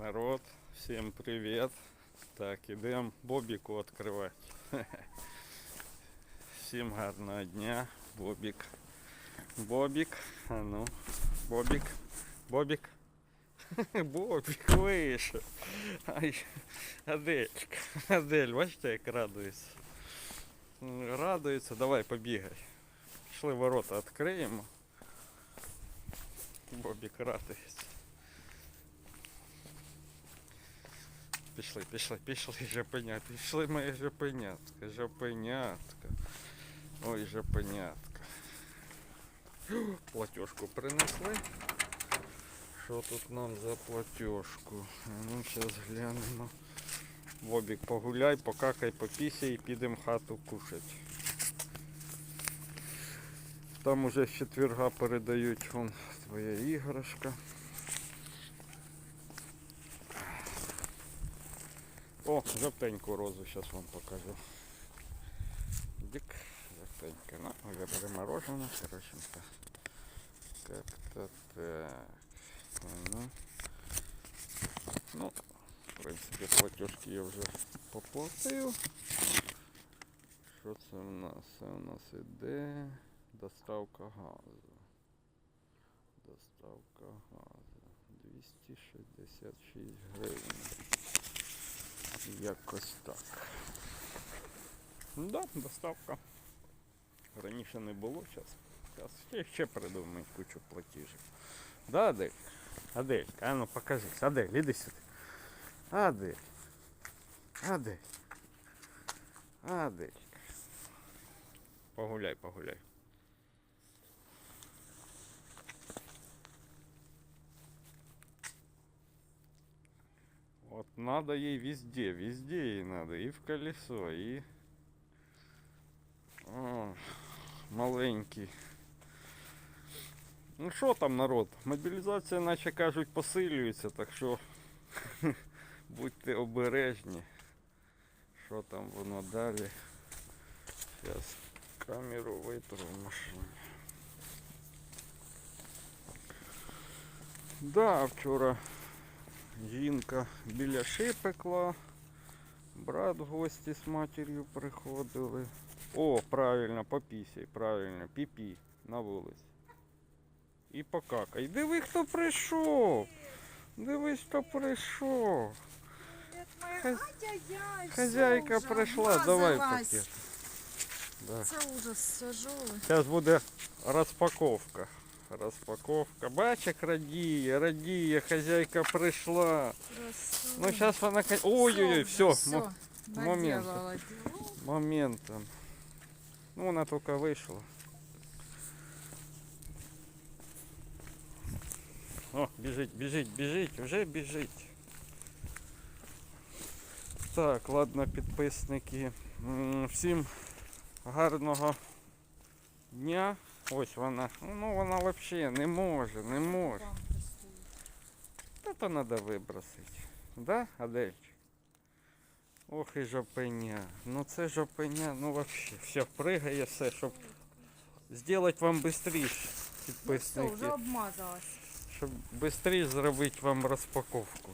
Народ, всім привіт. Так, ідемо Бобіку відкривати. Всім гарного дня. Бобік. Бобік. А ну. Бобік. Бобік. Бобік вийшов. Ай, Аделька. Адель, бачите, як радується. М, Радується, давай побігай. Пішли ворота відкриємо. Бобік радується. Пішли, пішли, пішли, жопенятка. Пішли моя жопенятка, жопенятка. Ой, жопенятка. Платежку принесли. Що тут нам за платежку? Ну, зараз глянемо. Бобік, погуляй, покакай, попісяй і підемо хату кушать. Там уже з четверга передають вон твоя іграшка. О, жовтеньку розу зараз вам покажу. Дик, жовтенька. Ну, вже переморожена, коротенько. Как-то так. Ну, ну, в принципі, платежки я вже поплатив. Що це в нас? Це у нас іде доставка газу. Доставка газу. 266 гривень. Якось так. Да, доставка. Раніше не було, зараз. Зараз ще, ще придумають кучу платіжок. Да, Адель? Адель, а ну покажись. Адель, іди сюди. Адель. Адель. Адель. Погуляй, погуляй. Вот надо ей везде, везде ей надо. И в колесо, и... О, маленький. Ну що там народ? Мобілізація, наче кажуть, посилюється, так що будьте обережні. Що там воно далі? Зараз камеру витру в машині. Да, вчора Жінка біля ши пекла, брат в гості з матір'ю приходили. О, правильно, попісяй, правильно, піпі на вулиці. І покакай. Диви, хто прийшов. Дивись, хто прийшов. Хаз- Хазяйка прийшла, давай пакет. Да. Це ужас, сажоли. Зараз буде розпаковка. Розпаковка. Бач, як радіє, радіє, хазяйка прийшла. Ну зараз вона. ка- Ой-ой-ой, все, все. момент. наделала. моментом. Ну, вона тільки вийшла. О, біжить, біжить, біжить, вже біжить. Так, ладно, підписники. М, Всім гарного дня. Ось вона. Ну вона взагалі не може, не може. Та то треба вибросити. Да, Адельчик? Ох і жопеня. Ну це жопеня, ну вообще. Все, пригає все, щоб зробити вам швидше, Ну все, підписники. вже обмазалась. Щоб швидше зробити вам розпаковку.